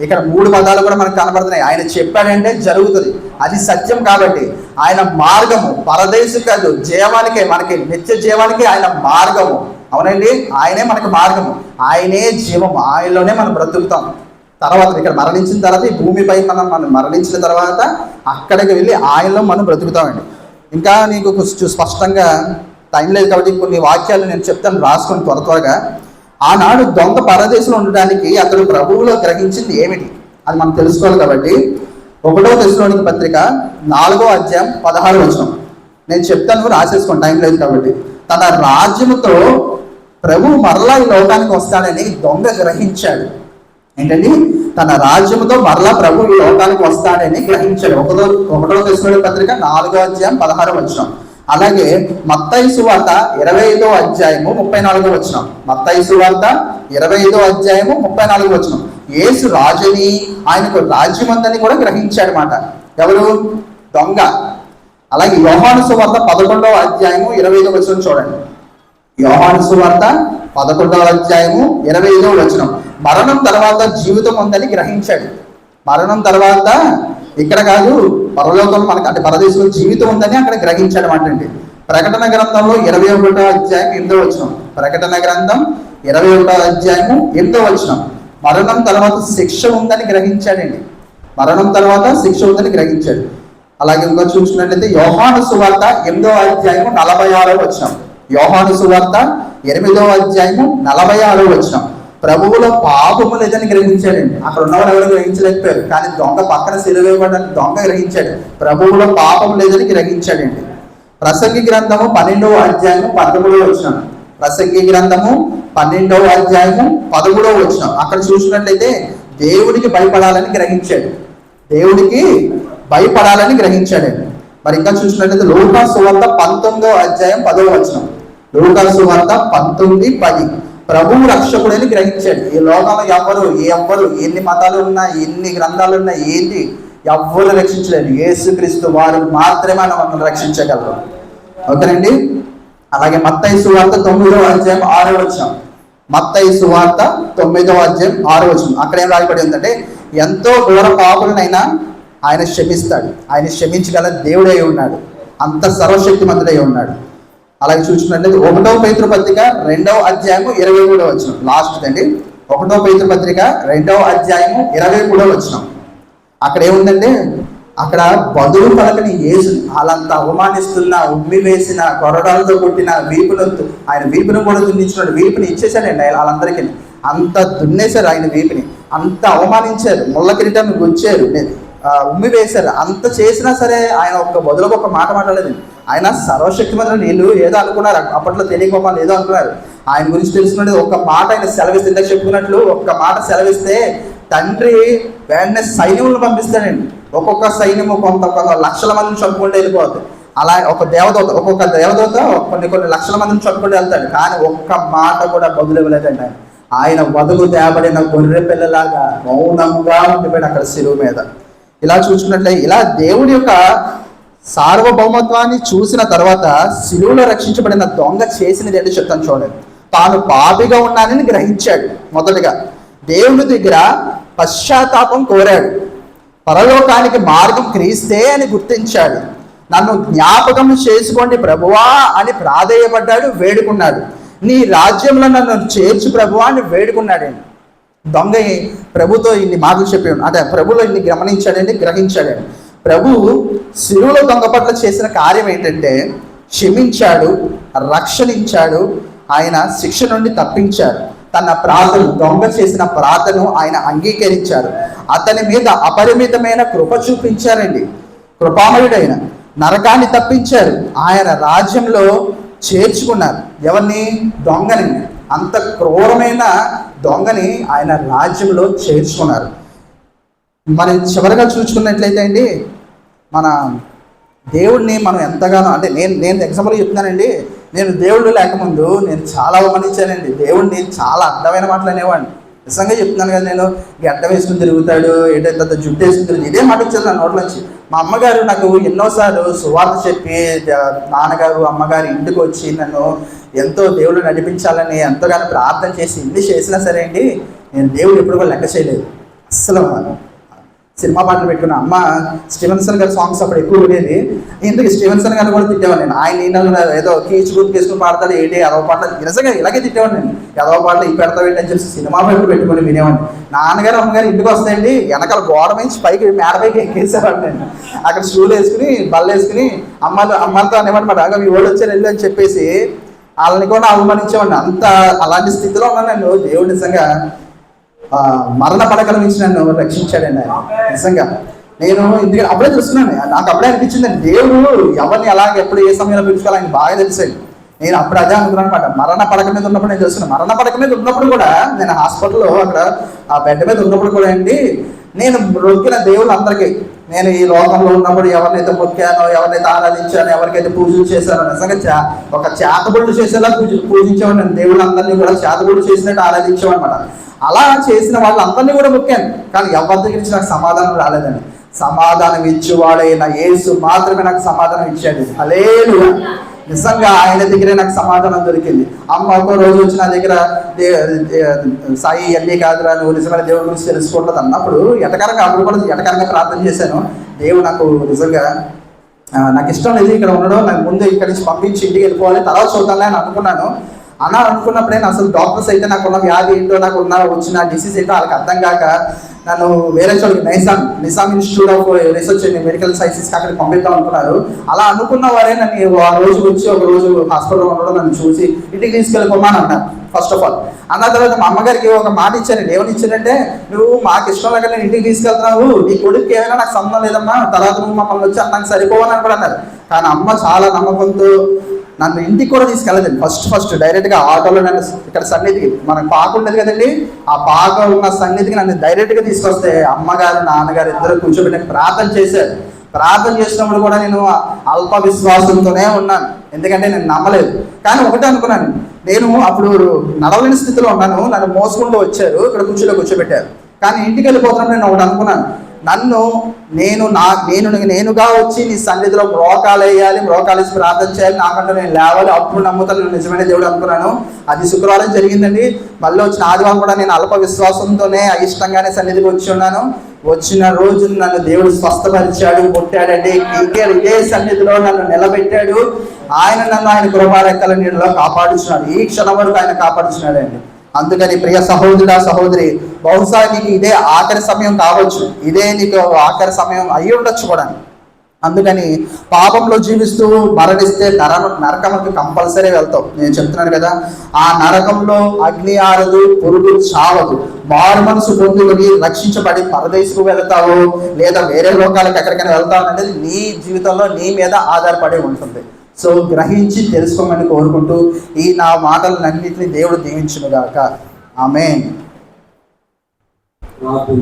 ఇక్కడ మూడు పదాలు కూడా మనకు కనబడుతున్నాయి. ఆయన చెప్పాడంటే జరుగుతుంది. అది సత్యం కాబట్టి ఆయన మార్గము పరదేశు కాదు జీవానికి మనకి నిత్య జీవానికి ఆయన మార్గము. అవునండి? ఆయనే మనకి మార్గము. ఆయనే జీవము. ఆయనలోనే మనం బ్రతుకుతాం. తర్వాత ఇక్కడ మరణించిన తర్వాత ఈ భూమిపై మనం మనం మరణించిన తర్వాత అక్కడికి వెళ్ళి ఆయనలో మనం బ్రతుకుతామండి. ఇంకా నీకు కొంచెం స్పష్టంగా టైం లేదు కాబట్టి కొన్ని వాక్యాలు నేను చెప్తాను రాసుకొని త్వర త్వరగా. ఆనాడు దొంగ పరదేశంలో ఉండడానికి అతడు ప్రభువులో గ్రహించింది ఏమిటి? అది మనం తెలుసుకోవాలి కాబట్టి ఒకటో దశలోనికి పత్రిక నాలుగో అధ్యాయం పదహారు వచనం. నేను చెప్తాను రాసేసుకోండి టైం లేదు కాబట్టి. తన రాజ్యముతో ప్రభు మరలా ఈ లోకానికి వస్తాడని దొంగ గ్రహించాడు. ఏంటండి? తన రాజ్యముతో మరలా ప్రభు ఈ లోకానికి వస్తాడని గ్రహించాడు. ఒకటో ఒకటో దశలోని పత్రిక నాలుగో అధ్యాయం పదహారు వచనం. అలాగే మత్తయి సువార్త ఇరవై ఐదో అధ్యాయము ముప్పై నాలుగో వచ్చిన మత్తయి సువార్త ఇరవై ఐదో అధ్యాయము ముప్పై నాలుగో వచ్చిన యేసు రాజుని ఆయనకు రాజ్యమందని కూడా గ్రహించాడు మాట ఎవరు? దొంగ. అలాగే యోహాను సువార్త పదకొండవ అధ్యాయము ఇరవై ఐదో వచనం చూడండి. యోహాను సువార్త పదకొండవ అధ్యాయము ఇరవై ఐదవ వచనం. మరణం తర్వాత జీవితం ఉందని గ్రహించాడు. మరణం తర్వాత ఇక్కడ కాదు పరలోకంలో మనకు అంటే పరదేశంలో జీవితం ఉందని అక్కడ గ్రహించాడు అండి. ప్రకటన గ్రంథంలో ఇరవై ఒకటో అధ్యాయం ఎనిమిదో వచ్చిన ప్రకటన గ్రంథం ఇరవై ఒకటో అధ్యాయము ఎనిమిదో వచ్చిన మరణం తర్వాత శిక్ష ఉందని గ్రహించాడండి. మరణం తర్వాత శిక్ష ఉందని గ్రహించాడు. అలాగే ఇంకా చూసినట్లయితే యోహాను సువార్త ఎనిమిదో అధ్యాయము నలభై ఆరో వచనం. యోహాను సువార్త ఎనిమిదో అధ్యాయము నలభై ఆరో వచ్చినాం ప్రభువులో పాపము లేదని గ్రహించాడండి. అక్కడ ఉన్నవాడు ఎవరు గ్రహించలేకపోయారు. కానీ దొంగ పక్కన సిలువేయబడని దొంగ గ్రహించాడు. ప్రభువులో పాపం లేదని గ్రహించాడండి. ప్రసంగి గ్రంథము పన్నెండవ అధ్యాయము పదమూడవ వచ్చిన ప్రసంగి గ్రంథము పన్నెండవ అధ్యాయము పదమూడవ వచ్చిన అక్కడ చూసినట్లయితే దేవుడికి భయపడాలని గ్రహించాడు. దేవుడికి భయపడాలని గ్రహించాడండి మరి ఇంకా చూసినట్లయితే లోకా సువార్త పంతొమ్మిదవ అధ్యాయం పదవ వచనం. లోకా సువార్త పంతొమ్మిది పది. ప్రభువు రక్షకుడని గ్రహించాడు. ఈ లోకంలో ఎవరు ఎవ్వరు ఎన్ని మతాలు ఉన్నా ఎన్ని గ్రంథాలు ఉన్నా ఏంటి ఎవ్వరు రక్షించలేరు. యేసుక్రీస్తు వారు మాత్రమే మనం రక్షించగలరు. ఓకేనండి? అలాగే మత్తయి సువార్త తొమ్మిదవ అధ్యాయం ఆరో వచ్చాం మత్తయి సువార్త తొమ్మిదవ అధ్యాయం ఆరో వచ్చాం అక్కడ ఏం రాయబడి ఉందంటే ఎంతో ఘోర పాపులనైనా ఆయన క్షమిస్తాడు. ఆయన క్షమించగల దేవుడై ఉన్నాడు. అంత సర్వశక్తిమంతుడై ఉన్నాడు. అలాగే చూసినట్లయితే ఒకటో పేతృ పత్రిక రెండవ అధ్యాయము ఇరవై మూడో వచ్చిన లాస్ట్ అండి ఒకటో పేతృ పత్రిక రెండవ అధ్యాయము ఇరవై మూడో వచ్చిన అక్కడ ఏముందంటే అక్కడ బదులు పలకని యేసు వాళ్ళంత అవమానిస్తున్న ఉమ్మి వేసిన కొరడాలతో కొట్టిన వీపును ఆయన వీపును కూడా దున్నించినాడు. వీపుని ఇచ్చేసాడండి ఆయన వాళ్ళందరికీ. అంత దున్నేశారు ఆయన వీపుని. అంత అవమానించారు. ముళ్ళ కిరీటాన్ని గుచ్చారు. ఉమ్మి వేశారు. అంత చేసినా సరే ఆయన ఒక్క బదులకు ఒక మాట మాట్లాడలేదు. ఆయన సర్వశక్తిమంతుడు నీళ్ళు ఏదో అనుకున్నారు. అప్పట్లో తెలియకోపాలు ఏదో అనుకున్నారు. ఆయన గురించి తెలుసుకున్నది ఒక్క మాట ఆయన సెలవిస్తే ఇందాక చెప్పుకున్నట్లు ఒక్క మాట సెలవిస్తే తండ్రి వెంటనే సైన్యములు పంపిస్తాడండి ఒక్కొక్క సైన్యము కొంత కొంత లక్షల మందిని చంపుకుంటూ వెళ్ళిపోవద్దు అలా ఒక దేవదూత ఒక్కొక్క దేవదూత కొన్ని కొన్ని లక్షల మందిని చంపుకుంటూ వెళ్తాడు. కానీ ఒక్క మాట కూడా బదులు ఇవ్వలేదండి ఆయన. ఆయన వదులు తేబడిన గొర్రె పిల్లలాగా మౌనంగా ఉండిపోయాడు అక్కడ శిలువు మీద. ఇలా చూసుకున్నట్లయితే ఇలా దేవుడి యొక్క సార్వభౌమత్వాన్ని చూసిన తర్వాత శిలువులో రక్షించబడిన దొంగ చేసినది ఏంటో చెప్తాను చూడండి. తాను పాపిగా ఉన్నానని గ్రహించాడు మొదటగా. దేవుడి దగ్గర పశ్చాత్తాపం కోరాడు. పరలోకానికి మార్గం క్రీస్తే అని గుర్తించాడు. నన్ను జ్ఞాపకం చేసుకోండి ప్రభువా అని ప్రాధేయపడ్డాడు వేడుకున్నాడు. నీ రాజ్యంలో నన్ను చేర్చు ప్రభువా అని వేడుకున్నాడండి దొంగ ప్రభుతో ఇన్ని మాటలు చెప్పాడు. అంటే ప్రభులో ఇన్ని గమనించాడండి గ్రహించాడండి. ప్రభు శిలువలో దొంగ పట్ల చేసిన కార్యం ఏంటంటే క్షమించాడు రక్షణించాడు ఆయన శిక్ష నుండి తప్పించాడు తన ప్రార్థన దొంగ చేసిన ప్రార్థన ఆయన అంగీకరించారు. అతని మీద అపరిమితమైన కృప చూపించారండి. కృపామయుడైన నరకాన్ని తప్పించారు. ఆయన రాజ్యంలో చేర్చుకున్నారు. ఎవరిని? దొంగని. అంత క్రూరమైన దొంగని ఆయన రాజ్యంలో చేర్చుకున్నారు. మనం చివరిగా చూసుకున్నట్లయితే అండి మన దేవుడిని మనం ఎంతగానో అంటే నేను నేను ఎగ్జాంపుల్ చెప్తున్నానండి నేను దేవుడు లేకముందు నేను చాలా అవమానించానండి. దేవుడిని చాలా అర్థమైన మాటలు అనేవాడిని. నిజంగా చెప్తున్నాను కదా నేను. గడ్డ వేసుకుని తిరుగుతాడు ఏంటంటే జుట్టు వేసుకుని తిరుగుతాడు. ఇదే మాట వచ్చింది నా నోట్లోంచి మా అమ్మగారు నాకు ఎన్నోసార్లు సువార్త చెప్పి నాన్నగారు అమ్మగారు ఇంటికి వచ్చి నన్ను ఎంతో దేవుడు నడిపించాలని ఎంతగానో ప్రార్థన చేసి ఇన్ని చేసినా సరే అండి నేను దేవుడు ఎప్పుడు కూడా లెక్క చేయలేదు. అస్సలు సినిమా పాటలు పెట్టుకున్న. అమ్మ స్టీవెన్సన్ గారి సాంగ్స్ అప్పుడు ఎక్కువ ఉండేది ఎందుకు స్టీవెన్సన్ గారు కూడా తిట్టేవాడు నేను? ఆయన ఈయన ఏదో కీచు గుర్తు చేసుకుని పాడతాడు ఏంటి ఎదవ పాటలు? నిజంగా ఇలాగే తిట్టేవాడు నేను. ఎదవ పాటలు ఈ పెడతావు ఏంటి అని చెప్పి సినిమా పాటలు పెట్టుకుని వినేవాడిని. నాన్నగారు అమ్మగారు ఇంటికి వస్తాయండి. వెనకాల గోడ నుంచి పైకి మేడ పైకి ఎక్కేసేవాడు నేను. అక్కడ షూలు వేసుకుని బల్ల వేసుకుని అమ్మాయిలు అమ్మతో అనేవాడు అగా మీ వాళ్ళు వచ్చారు వెళ్ళి అని చెప్పేసి వాళ్ళని కూడా అవమానించేవాడిని. అంత అలాంటి స్థితిలో ఉన్నాను నేను. దేవుడు నిజంగా మరణ పడకల నుంచి నన్ను రక్షించాడండి ఆయన. నిజంగా. నేను ఎందుకంటే అప్పుడే చూస్తున్నాను నాకు అప్పుడే అనిపించింది దేవుడు ఎవరిని అలాగే ఎప్పుడు ఏ సమయంలో పిలుచుకోవాలి ఆయన బాగా తెలిసాడు నేను అప్పుడు అదే అనుకున్నాను అనమాట మరణ పడక మీద ఉన్నప్పుడు నేను చూస్తున్నాను మరణ పడక మీద ఉన్నప్పుడు కూడా నేను హాస్పిటల్లో అక్కడ ఆ బెడ్ మీద ఉన్నప్పుడు కూడా అండి నేను రొక్కిన దేవుడు అందరికీ నేను ఈ లోకంలో ఉన్నప్పుడు ఎవరినైతే మొక్కానో ఎవరినైతే ఆరాధించానో ఎవరికైతే పూజలు చేశానో నిజంగా చా ఒక చేతబడులు చేసేలా పూజ పూజించేవాడిని దేవుళ్ళందరినీ కూడా చేతబడులు చేసినట్టు ఆరాధించేవాడు అలా చేసిన వాళ్ళందరినీ కూడా ముఖ్యం కానీ ఎవరి దగ్గర నుంచి నాకు సమాధానం రాలేదండి. సమాధానం ఇచ్చేవాడైన యేసు మాత్రమే నాకు సమాధానం ఇచ్చాడు. అలేలు నిజంగా ఆయన దగ్గరే నాకు సమాధానం దొరికింది. అమ్మ ఒక రోజు వచ్చి నా దగ్గర సాయి ఎన్ని కాదురా నువ్వు నిజమైన దేవుడి గురించి తెలుసుకుంటుంది అన్నప్పుడు ఎటకరంగా అప్పుడు కూడా ఎటకరంగా ప్రార్థన చేశాను. దేవుడు నాకు నిజంగా నాకు ఇష్టం లేదు ఇక్కడ ఉండడం. నాకు ముందు ఇక్కడి నుంచి పంపించి ఇంటికి వెళ్ళిపోవాలి. తర్వాత చూద్దాంలే అని అనుకున్నాను. అలా అనుకున్నప్పుడే అసలు డాక్టర్స్ అయితే నాకు ఉన్న వ్యాధి ఏంటో నాకు ఉన్న వచ్చిన డిసీజ్ ఏంటో వాళ్ళకి అర్థం కాక నన్ను వేరే చోటుకి Nizam Nizam institute of research and medical sciences అక్కడికి పంపిద్దాం అనుకున్నారు. అలా అనుకున్న వారే నన్ను ఆ రోజు వచ్చి ఒక రోజు హాస్పిటల్లో ఉండడం నన్ను చూసి ఇంటికి తీసుకెళ్ళిపోమని అన్నారు ఫస్ట్ ఆఫ్ ఆల్ అన్న తర్వాత మా అమ్మగారికి ఒక మాట ఇచ్చారండి ఏమని ఇచ్చారంటే నువ్వు మాకు ఇష్టం లేక నేను ఇంటికి తీసుకెళ్తున్నావు నీ కొడుకు ఏమైనా నాకు సంబంధం లేదమ్మా తర్వాత నువ్వు మమ్మల్ని వచ్చి అన్నానికి సరిపోవని కూడా అన్నారు. కానీ అమ్మ చాలా నమ్మకంతో నన్ను ఇంటికి కూడా తీసుకెళ్ళదండి. ఫస్ట్ ఫస్ట్ డైరెక్ట్గా ఆటోలో నన్ను ఇక్కడ సన్నిధికి మనకు పాక ఉండదు కదండి. ఆ పాక ఉన్న సన్నిధికి నన్ను డైరెక్ట్గా తీసుకొస్తే అమ్మగారు నాన్నగారు ఇద్దరు కూర్చోబెట్టి ప్రార్థన చేశారు. ప్రార్థన చేసినప్పుడు కూడా నేను అల్ప విశ్వాసంతోనే ఉన్నాను. ఎందుకంటే నేను నమ్మలేదు. కానీ ఒకటే అనుకున్నాను. నేను అప్పుడు నడవలేని స్థితిలో ఉన్నాను. నన్ను మోసుకుంటూ వచ్చారు. ఇక్కడ కూర్చోలో కూర్చోబెట్టారు. కానీ ఇంటికి వెళ్ళిపోతున్నప్పుడు నేను ఒకటి అనుకున్నాను. నన్ను నేను నా నేను నేనుగా వచ్చి నీ సన్నిధిలో మ్రోకాలు వేయాలి మ్రోకాలు వేసి ప్రార్థన చేయాలి నాకంటే నేను లేవాలి అప్పుడు నమ్ముతాను నేను నిజమైన దేవుడు అనుకున్నాను. అది శుక్రవారం జరిగిందండి. మళ్ళీ వచ్చిన ఆదివారం కూడా నేను అల్ప విశ్వాసంతోనే అయిష్టంగానే సన్నిధికి వచ్చి ఉన్నాను. వచ్చిన రోజు నన్ను దేవుడు స్వస్థపరిచాడు కొట్టాడండి. ఇంకే ఇదే సన్నిధిలో నన్ను నిలబెట్టాడు. ఆయన నన్ను ఆయన కృపారెక్కల నీళ్ళలో కాపాడుచున్నాడు. ఈ క్షణం వరకు ఆయన కాపాడుచున్నాడు అండి అందుకని ప్రియ సహోదరుడా సహోదరి బహుశా నీకు ఇదే ఆఖరి సమయం కావచ్చు. ఇదే నీకు ఆఖరి సమయం అయ్యి ఉండొచ్చు కూడా. అందుకని పాపంలో జీవిస్తూ మరణిస్తే నర నరకముకి కంపల్సరీ వెళ్తావు. నేను చెప్తున్నాను కదా ఆ నరకంలో అగ్ని ఆరదు పురుగు చావదు. మారు మనసు పొందుకొని రక్షించబడి పరదేశకు వెళ్తావు లేదా వేరే లోకాలకు ఎక్కడికైనా వెళ్తావు అనేది నీ జీవితంలో నీ మీద ఆధారపడి ఉంటుంది. సో గ్రహించి తెలుసుకోమని కోరుకుంటూ ఈ నా మాటలన్నింటినీ దేవుడు దీవించునుగాక. ఆమె